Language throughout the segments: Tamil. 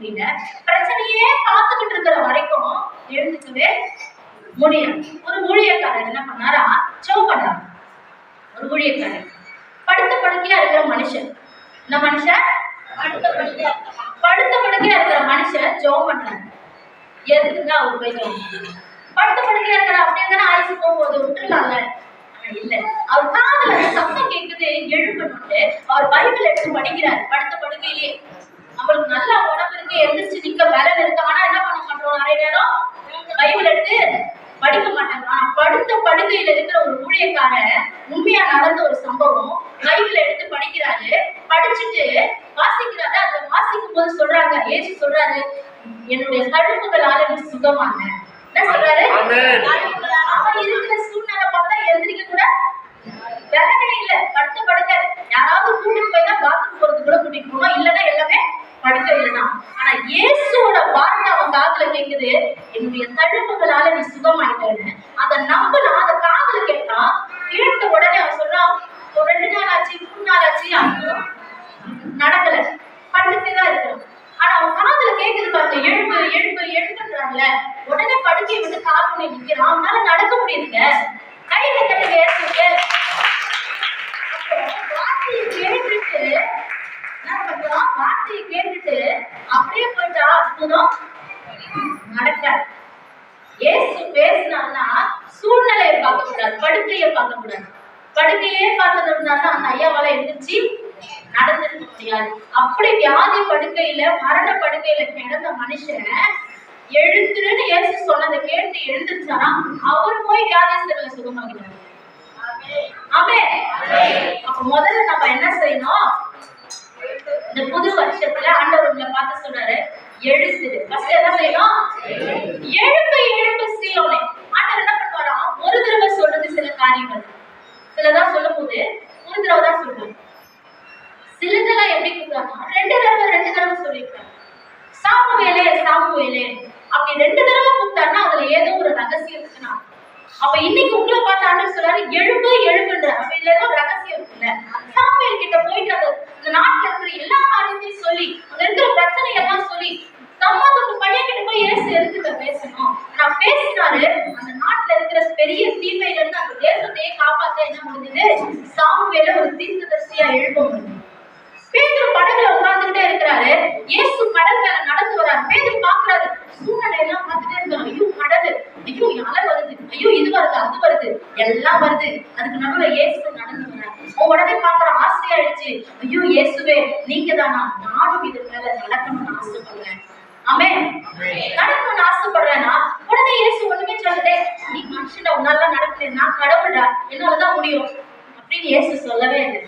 முடியல பிரச்சனையே பார்த்துக்கிட்டு இருக்கிற வரைக்கும் எழுந்துக்கவே முடியல. ஒரு ஊழியக்காரர் என்ன பண்ணாரா? ஜெபம் பண்ணாரு ஒரு ஊழியக்காரர். படுத்த படுக்கையா இருக்கிற மனுஷன். இந்த மனுஷன்? படுத்த படுக்கையா படுத்த படுக்கையா இருக்கிற மனுஷன் ஜெபம் பண்றாரு எதுக்குங்க அவர் போய் ஜெபம்? படுத்த படுக்கையா இருக்கிற அப்படியே தானே ஆயுசு போகும்போது விட்டுருலாம்ல ஆனா இல்ல. அவர் காதுல சத்தம் கேக்குது எழுப்பணும்ட்டு அவர் பைபிள் எடுத்து படிக்கிறார். படுத்த படுக்கையிலேயே நம்மளுக்கு நல்ல உடம்பு இருக்கு எந்திரிச்சு நிக்க பலன் இருக்கு ஆனா என்ன பண்ண மாட்டோம்? நிறைய நேரம் பைபிள் எடுத்து படிக்க மாட்டாங்க. ஆனா படுத்த படுக்கையில இருக்கிற ஒரு ஊழியக்காரன் உண்மையா நடந்த ஒரு சம்பவம் பைபிள் எடுத்து படிக்கிறாரு. படிச்சுட்டு வாசிக்கிறாரு. அதை வாசிக்கும் போது சொல்றாங்க ஏசு சொல்றாரு என்னுடைய கழுப்புகளால நீ சுகமான. என்ன சொல்றாரு. அவன் இருக்கிற சூழ்நிலை பார்த்தா எழுந்திரிக்க கூட வேலையே இல்ல. படுத்த படுக்க யாராவது கூட்டிட்டு போய் தான் பாத்ரூம் போறது கூட கூட்டிட்டு போனோம் இல்லைன்னா எல்லாமே படிக்கலைன்னா ஆனா இயேசுவோட வார்த்தை அவன் காதுல கேக்குது என்னுடைய தழும்புகளால நீ சுகமாயிட்டேன்னு. அதை நம்பினா அதை காதுல கேட்டா கேட்ட உடனே அவன் சொல்றான் ஒரு ரெண்டு நாள் ஆச்சு மூணு நாள் ஆச்சு அதுவும் நடக்கல. படுத்துட்டே தான் இருக்கிறான் ஆனா அவன் காதுல கேக்குது பாருங்க எழுப்பு எழுப்பு எழுப்புன்றாங்கல்ல உடனே படுக்கையை விட்டு கால் பண்ணி நிக்கிறான். அவனால நடக்க முடியுதுங்க கை கட்டல ஏற்றுங்க வார்த்தையை கேட்டுட்டு என்ன பண்றான் வார்த்தையை கேட்டுட்டு அப்படியே போயிட்டா அற்புதம் நடக்காது ஏசு பேசினான்னா சூழ்நிலையை பார்க்க கூடாது படுக்கையை பார்க்க கூடாது படுக்கையே பார்த்ததுனால அந்த ஐயாவால எந்திரிச்சு நடந்திருக்க முடியாது. அப்படி வியாதி படுக்கையில மரண படுக்கையில கிடந்த மனுஷன் எழுந்துருன்னு இயேசு சொன்னதை கேட்டு எழுந்திருச்சாரா? அவர் போய் வியாதிஸ்தர்களை சுகமாகினார் ஆமே அப்ப முதல்ல நம்ம என்ன செய்யணும்? இந்த புது வருஷத்துல ஆண்டவர் உங்களை பார்த்து சொன்னாரு எழுத்துரு ஃபர்ஸ்ட் என்ன செய்யணும்? எழுப்பு எழுப்பு சீயோனே ஆண்டவர் என்ன பண்ணுவாராம் ஒரு தடவை சொல்றது சில காரியங்கள். சிலதான் சொல்லும் போது ஒரு தடவை தான் சொல்றாரு. சிலதெல்லாம் எப்படி கூப்பிடுறாங்க? ரெண்டு தடவை ரெண்டு தடவை சொல்லியிருக்காங்க. சாமுவேலே சாமுவேலே அப்படி ரெண்டு தடவை கூப்பிட்டாருன்னா அதுல ஏதோ ஒரு ரகசியம் இருக்குன்னா அப்ப இன்னைக்கு உங்களை பார்த்து ஆண்டவர் சொல்றாரு எழுப்பு எழுப்புன்ற அப்ப இதுல ஏதோ ரகசியம் இருக்குல்ல. சாமுவேல் கிட்ட போயிட்டு அந்த இந்த நாட்டுல இருக்கிற எல்லா காரியத்தையும் சொல்லி அங்க இருக்கிற பிரச்சனை எல்லாம் சொல்லி சம்மாதோட பையன் கிட்ட போய் ஏசு எதுக்கு பேசணும் நான் பேசினாரு அந்த நாட்டுல இருக்கிற பெரிய தீமையில இருந்து அந்த தேசத்தையே காப்பாத்த என்ன முடிஞ்சது சாமுவேல ஒரு தீர்க்கதரிசியா எழுப்ப பேதுரு படகுல உட்கார்ந்துட்டே இருக்கிறாரு. இயேசு கடல் மேல நடந்து வராரு பேதுரு பாக்குறாரு சூழ்நிலை எல்லாம் பார்த்துட்டே இருக்காரு ஐயோ கடல். ஐயோ அலை வருது. ஐயோ இது வருது அது வருது. எல்லாம் வருது. அதுக்கு நடுவுல இயேசு நடந்து வராரு உடனே பாக்குற ஆசையாயிடுச்சு ஐயோ இயேசுவே நீங்க தானா நானும் இது மேல நடக்கணும்னு ஆசைப்படுறேன். ஆமே நடக்கணும்னு ஆசைப்படுறேன்னா உடனே இயேசு ஒண்ணுமே சொல்லுதே நீ மனுஷன் உன்னால நடக்கலை நான் கடவுள்டா. என்னாலதான் முடியும். அப்படின்னு இயேசு சொல்லவே இல்லை.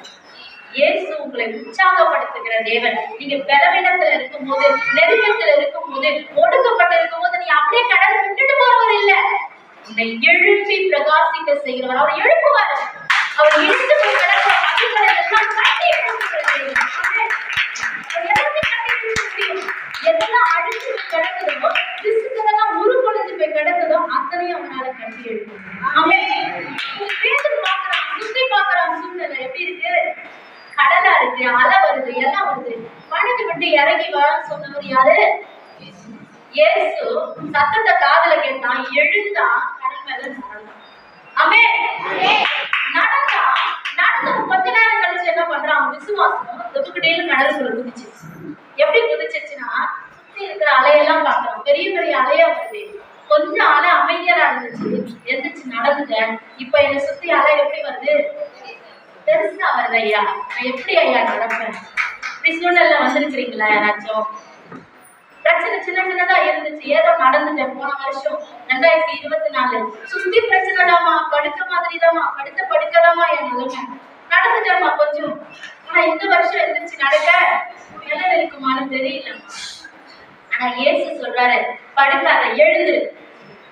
இயேசு உங்களை உற்சாகப்படுத்துகிற தேவன். நீங்க பலவீனத்துல இருக்கும்போது நெருக்கத்துல இருக்கும்போது ஒடுக்கப்பட்டு இருக்கும்போது நீ அப்படியே கடலை விட்டுட்டு போறவர் இல்ல. உன்னை எழுப்பி பிரகாசிக்க செய்கிறவர். அவர் எழுப்புவார். அவர் இழுத்து போய் கிடக்கிற எல்லாம் கட்டி எழுப்புகிற எதெல்லாம் அடிச்சு கிடக்குதோ பிசுக்கெல்லாம் உருக்குலைஞ்சு போய் கிடக்குதோ அத்தனையும் அவனால கட்டி எழுப்ப முடியும். ஆமென். பேதுரு சுத்தி பாக்குறான் சூழ்நிலை எப்படி இருக்கு? கடலா இருக்கு அலை வருது எல்லாம் வருது. பணிஞ்சு விட்டு இறங்கி வர சொன்னவர் யாரு? இயேசு. சத்தத்தை காதல கேட்டான் எழுந்தான் கடல் மேல நடந்தான். அமே நடந்தா நடந்த கொஞ்ச நேரம் கழிச்சு என்ன பண்றான்? விசுவாசம் விசுவாசம் கடல் சொல்ல குதிச்சிச்சு எப்படி குதிச்சிச்சுன்னா சுத்தி இருக்கிற அலையெல்லாம் பார்க்கறான் பெரிய பெரிய அலையா வருது கொஞ்சம் அலை அமைதியா இருந்துச்சு. எந்திரிச்சு நடந்துட்டேன். இப்ப என்னை சுத்தி அலை எப்படி வருது? பெருசா வருது ஐயா. நான் எப்படி ஐயா நடப்பேன்? இப்படி சூழ்நிலை வந்திருக்கிறீங்களா யாராச்சும்? பிரச்சனை சின்ன சின்னதா இருந்துச்சு. ஏதோ நடந்துட்டேன். போன வருஷம் ரெண்டாயிரத்தி இருபத்தி நாலு சுத்தி பிரச்சனைடாமா படுக்க மாதிரிதாம்மா. படுத்த படுக்கதாமா என் நிலைமை. நடந்துட்டேம்மா கொஞ்சம். ஆனா இந்த வருஷம் இருந்துச்சு நடக்க நிழல் இருக்குமான்னு தெரியல ஆனா இயேசு சொல்றாரு படுக்காத எழுந்து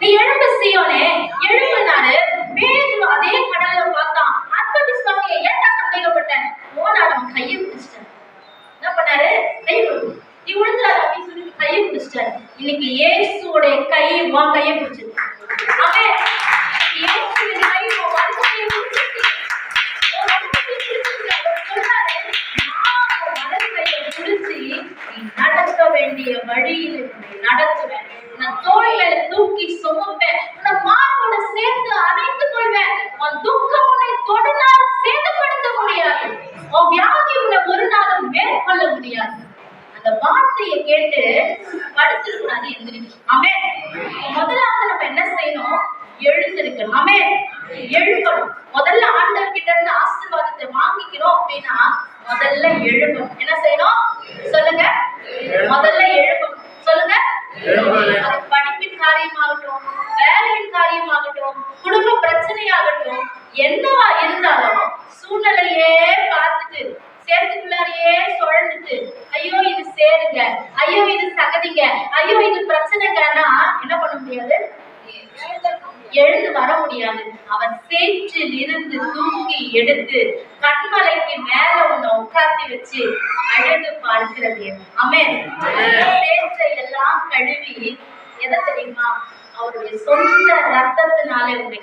நீ எழுந்து எழும்பு எழுப்புனாரு பேதுரு அதே கடல்ல பார்த்தான். அற்ப விசுவாசியை ஏன்டா சந்தேகப்பட்டேன் போனார் அவன் கையை பிடிச்சிட்டான். என்ன பண்ணாரு? கை நீ விழுந்துடாத அப்படின்னு சொல்லி கையை பிடிச்சிட்டாரு. இன்னைக்கு இயேசுடைய கை உன் கையை பிடிச்சிருக்கு. அவன் வேண்டிய வழியில் உன்னை நடத்துவேன். உன்னை தோள் தூக்கி சுமப்பேன். உன்னை மார்போட சேர்த்து அணைத்துக் கொள்வேன். உன் துக்கம் உன்னை தொடுநாள் சேதப்படுத்த முடியாது. உன் வியாதி உன்னை ஒரு நாளும் மேற்கொள்ள முடியாது. அந்த வார்த்தையை கேட்டு படுத்திருக்கூடாது எந்திரிக்கணும் அமே முதலாவது நம்ம என்ன செய்யணும்? எழுந்திருக்கணும். அமே எழுப்பணும் முதல்ல ஆண்டவர் கிட்ட இருந்து ஆசீர்வாதத்தை வாங்கிக்கிறோம் அப்படின்னா முதல்ல எழுப்பணும் என்ன செய்யணும் சொல்லுங்க முதல்ல எழுப்பணும் சொல்லுங்க எழும்பணும். அது படிப்பின் காரியமாகட்டும் வேலையின் காரியமாகட்டும் குடும்ப பிரச்சனையாகட்டும் என்னவா இருந்தாலும் சூழ்நிலையே பார்த்துட்டு சேர்த்துக்குள்ளாரையே சுழந்துட்டு ஐயோ இது சேருங்க ஐயோ இது சகதிங்க. ஐயோ இது பிரச்சனைங்கன்னா என்ன பண்ண முடியாது? எழுந்து வர முடியாது. அவன் சேற்றில் இருந்து தூக்கி எடுத்து கண்மலைக்கு மேல உன்னை உட்கார்த்தி வச்சு அழகு பார்க்கிறது ஆமென். சேற்றை எல்லாம் கழுவி எதை தெரியுமா? அவருடைய சொந்த ரத்தத்தினாலே உன்னை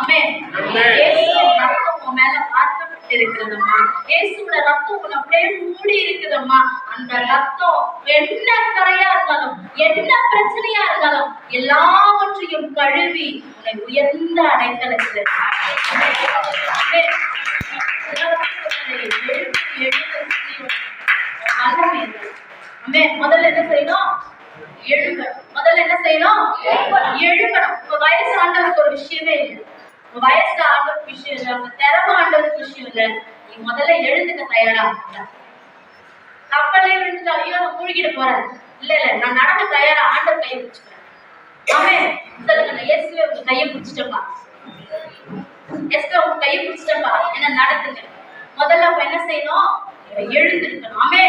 ஆமென். இயேசுவின் ரத்தம் உன் மேல பார்க்கப்பட்டு இருக்கிறதம்மா. இயேசுவோட ரத்தம் உன்னை அப்படியே மூடி இருக்குதம்மா. அந்த ரத்தம் என்ன கரையா இருந்தாலும் என்ன பிரச்சனையா இருந்தாலும் எல்லாவற்றையும் கழுவி உன்னை உயர்ந்த அடைக்கலத்தில் இருக்கு. முதல்ல என்ன செய்யணும்? எழுப்பணும் முதல்ல என்ன செய்யணும்? எழுப்பணும். இப்ப வயசு ஆண்டவருக்கு ஒரு விஷயமே இல்லை. வயசு ஆண்டவருக்கு விஷயம் இல்லை அவங்க திறமை ஆண்டவருக்கு விஷயம் இல்லை. நீ முதல்ல எழுந்துக்க தயாரா கப்பலே விழுந்துட்டு ஐயோ நான் மூழ்கிட போறேன். இல்ல இல்ல நான் நடக்க தயாரா? ஆண்டவர் கையை பிடிச்சிட்டேன் ஆமென் சொல்லுங்க நான் இயேசுவே உங்க கையை பிடிச்சிட்டப்பா எஸ்கா உங்க கையை பிடிச்சிட்டப்பா என்ன நடத்துங்க முதல்ல அவன் என்ன செய்யணும்? எழுந்திருக்கணும். ஆமே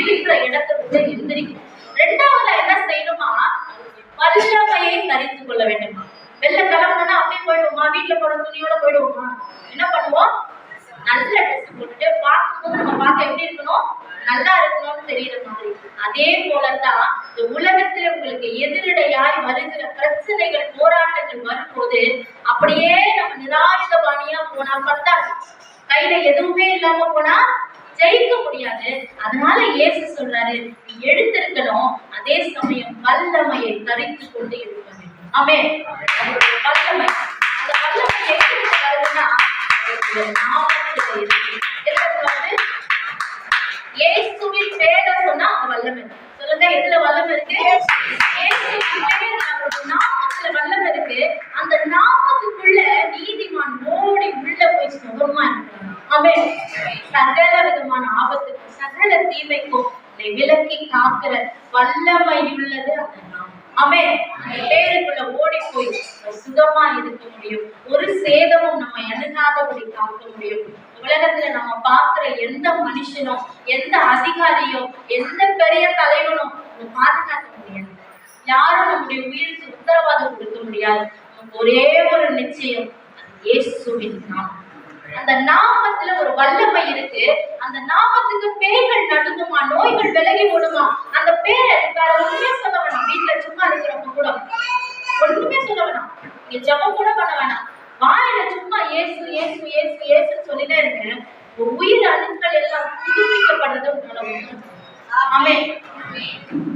இருக்கிற இடத்தை விட்டு எழுந்திருக்கணும் ரெண்டாவது என்ன செய்யணுமா வல்லமையை தரித்து கொள்ள வேண்டுமா வெளில கிளம்புனா அப்படியே போயிடுவோமா? வீட்டுல போற துணியோட போயிடுவோமா? என்ன பண்ணுவோம்? நல்ல ட்ரெஸ் போட்டுட்டு பார்க்கும்போது நம்ம பார்க்க எப்படி இருக்கணும்? நல்லா இருக்கணும்னு தெரியற மாதிரி. அதே போலதான் இந்த உலகத்துல உங்களுக்கு எதிரடையாய் வருகிற பிரச்சனைகள் போராட்டங்கள் வரும்போது அப்படியே நம்ம நிராயுதபாணியா போனா பத்தாது. கையில எதுவுமே இல்லாம போனா ஜெயிக்க முடியாது. அதனால இயேசு சொல்றாரு நீ எடுத்திருக்கணும் அதே சமயம் வல்லமையை தரித்து கொண்டு இருப்பாங்க ஆமே வல்லமை. அந்த வல்லமை எங்கிருந்து வருதுன்னா அவருடைய இயேசுவின் பேரை சொன்னா வல்லமை. சொல்லுங்க எதுல வல்லமை இருக்கு? இயேசுவின் பேர் அவருடைய நாமத்துல வல்லமை இருக்கு. அந்த நாமத்துக்குள்ள நீதிமான் ஓடி உள்ள போய் சுகமா இருக்கிறான். ஆமென். சகல விதமான ஆபத்துக்கும் சகல தீமைக்கும் உன்னை விலக்கி காக்கிற வல்லமை உள்ளது அந்த நாமம். அமே பேருக்குள்ள ஓடி போய் சுகமா இருக்க முடியும். ஒரு சேதமும் நம்ம அணுகாதபடி காக்க முடியும். உலகத்துல நம்ம பார்க்கிற எந்த மனுஷனும் எந்த அதிகாரியும் எந்த பெரிய தலைவனும் நம்ம பாதுகாக்க முடியாது. யாரும் நம்முடைய உயிருக்கு உத்தரவாதம் கொடுக்க முடியாது. ஒரே ஒரு நிச்சயம் இயேசுவின் நாமம். அந்த நாமத்துல ஒரு வல்லமை இருக்கு. அந்த நாமத்துக்கு பேய்கள் நடுங்குமா நோய்கள் விலகி ஓடுமா? அந்த பேரை வேற ஒண்ணுமே சொல்ல வேணாம். வீட்டுல சும்மா இருக்கிறவங்க கூட. ஒண்ணுமே சொல்ல வேணாம். நீங்க ஜெபம் கூட பண்ண வேணாம். வாயில சும்மா இயேசு இயேசு இயேசு இயேசுன்னு சொல்லிட்டே இருக்கேன் உங்க உயிர் அணுக்கள் எல்லாம் புதுப்பிக்கப்படுறது உங்களோட உணர்வு. ஆமென்.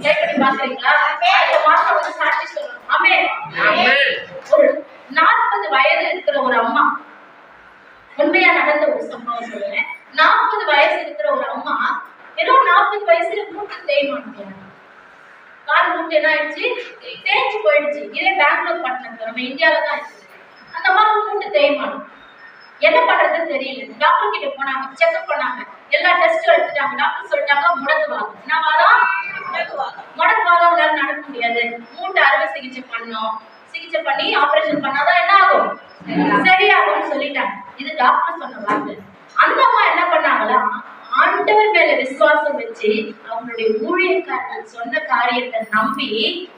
ட்ரை பண்ணி பாக்குறீங்களா அடுத்த மாசம் வந்து சாட்சி சொல்லணும் ஆமென். ஆமென். ஒரு நாற்பது வயது இருக்கிற ஒரு அம்மா உண்மையா நடந்த ஒரு சம்பவம் சொல்லுவேன் நாற்பது வயசு இருக்கிற ஒரு அம்மா வெறும் நாற்பது வயசுல மூட்டு தேய்மானம் கால் மூட்டு என்ன ஆயிடுச்சு? தேய்ச்சு போயிடுச்சு. இதே பெங்களூர் பட்டணத்துல நம்ம இந்தியால தான் இருக்குது. அந்த அம்மாவுக்கு மூட்டு தேய்மானம். என்ன பண்றதுன்னு தெரியல. டாக்டர் கிட்ட போனாங்க செக்அப் பண்ணாங்க. எல்லா டெஸ்டும் எடுத்துட்டாங்க. டாக்டர் சொல்லிட்டாங்க முடக்கு வாதம். என்ன வாதம்? முடக்கு வாதம். உங்களால நடக்க முடியாது. மூட்டு அறுவை சிகிச்சை பண்ணோம் சிகிச்சை பண்ணி ஆபரேஷன் பண்ணாதான் என்ன ஆகும்? டாக்டர் சொன்ன வார்த்தை? அந்த அம்மா என்ன பண்ணாங்களா ஆண்டவர் மேல விசுவாசம் வச்சு அவங்களுடைய ஊழியக்காரர்கள் சொன்ன காரியத்தை நம்பி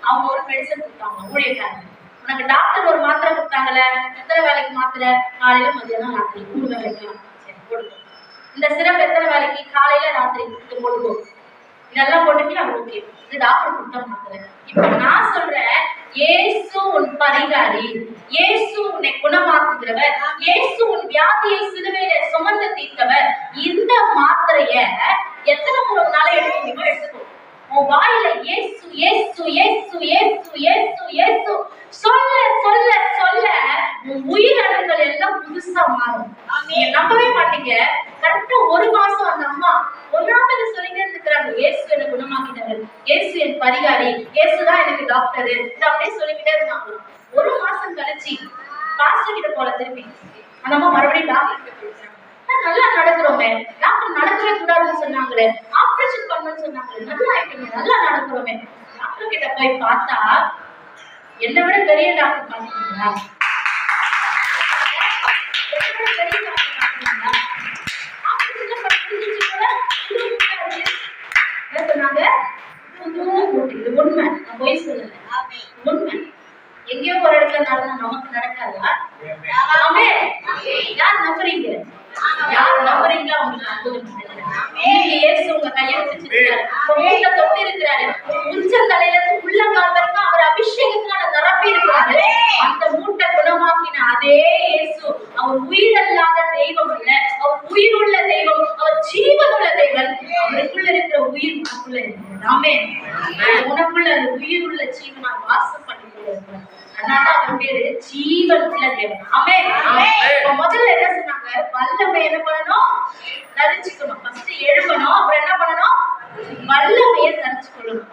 அவங்க ஒரு மெடிசன் கொடுத்தாங்க ஊழியக்காரர்கள் உனக்கு டாக்டர் ஒரு மாத்திரை கொடுத்தாங்கல்ல எத்தனை வேலைக்கு மாத்திரை? காலையில மதியானம் ராத்திரி. மூணு வேலைக்கு சரி கொடுக்கும் இந்த சிறப்பு எத்தனை வேலைக்கு காலையில ராத்திரி இது கொடுக்கும் இதெல்லாம் போட்டுட்டு அவங்க ஓகே இது டாக்டர் கொடுத்த மாத்திரை. இப்ப நான் சொல்றேன் இயேசு உன் பரிகாரி. இயேசு உன்னை குணமாக்குகிறவர். இயேசு உன் வியாதியை சிலுவையில சுமந்து தீர்த்தவர். இந்த மாத்திரைய எத்தனை முறை உன்னால எடுக்க முடியுமோ எடுத்துக்கோ. உன் வாயில இயேசு இயேசு இயேசு இயேசு இயேசு இயேசு. சொல்ல சொல்ல சொல்ல உன் உயிரணுக்கள் எல்லாம் புதுசா மாறும். நீங்க நம்பவே மாட்டீங்க. கரெக்டா ஒரு மாசம் அந்த அம்மா ஒன்றாவது சொல்லிட்டே இருக்கிறாங்க இயேசு என்ன குணமாக்கினாரு இயேசு என் பரிகாரி. இயேசுதான் எனக்கு டாக்டர் இது அப்படியே சொல்லிக்கிட்டே இருந்தாங்க ஒரு மாசம் கழிச்சு பாஸ்டர் கிட்ட போல திருப்பி அந்த அம்மா மறுபடியும் டாக்டர் கிட்ட போயிட்டாங்க. நல்லா நடக்கிறோமே. டாக்டர் நடக்கவே கூடாதுன்னு சொன்னாங்களே. ஆப்ரேஷன் பண்ணணும்னு சொன்னாங்களே. நல்லா ஆயிட்டுமே நல்லா நடக்கிறோமே. டாக்டர் கிட்ட போய் பார்த்தா என்னை விட பெரிய டாக்டர் பார்த்தீங்களா சொன்னாங்க. இது உண்மை நான் பொய் சொல்லல. உண்மை எங்கேயோ ஒரு இடத்துல நடந்தா நமக்கு நடக்காதா? ஆமே. யார் நம்புறீங்க? யார் நம்புறீங்களா உங்களுக்கு அற்புதம் இயேசு உங்க கையை பிடிச்சிருக்காரு உங்க மூட்டை தொட்டு இருக்கிறாரு. உச்சம் தலையில இருந்து உள்ளங்கால் வரைக்கும் அவர் அபிஷேகத்தினால நிரப்பி இருக்கிறாரு. அந்த மூட்டை குணமாக்கின அதே இயேசு அவர் உயிரல்லாத தெய்வம் உனக்குள்ள அந்த உயிருள்ள ஜீவனால் வாசம் பண்ணி இருக்கிறார் அதனால அவர் பேரு ஜீவன் உள்ள தேவன் ஆமே இப்ப முதல்ல என்ன சொன்னாங்க? வல்லமை என்ன பண்ணணும்? தரிச்சுக்கணும். ஃபர்ஸ்ட் எழுப்பணும் அப்புறம் என்ன பண்ணணும்? வல்லமையை தரிச்சுக்கொள்ளணும்.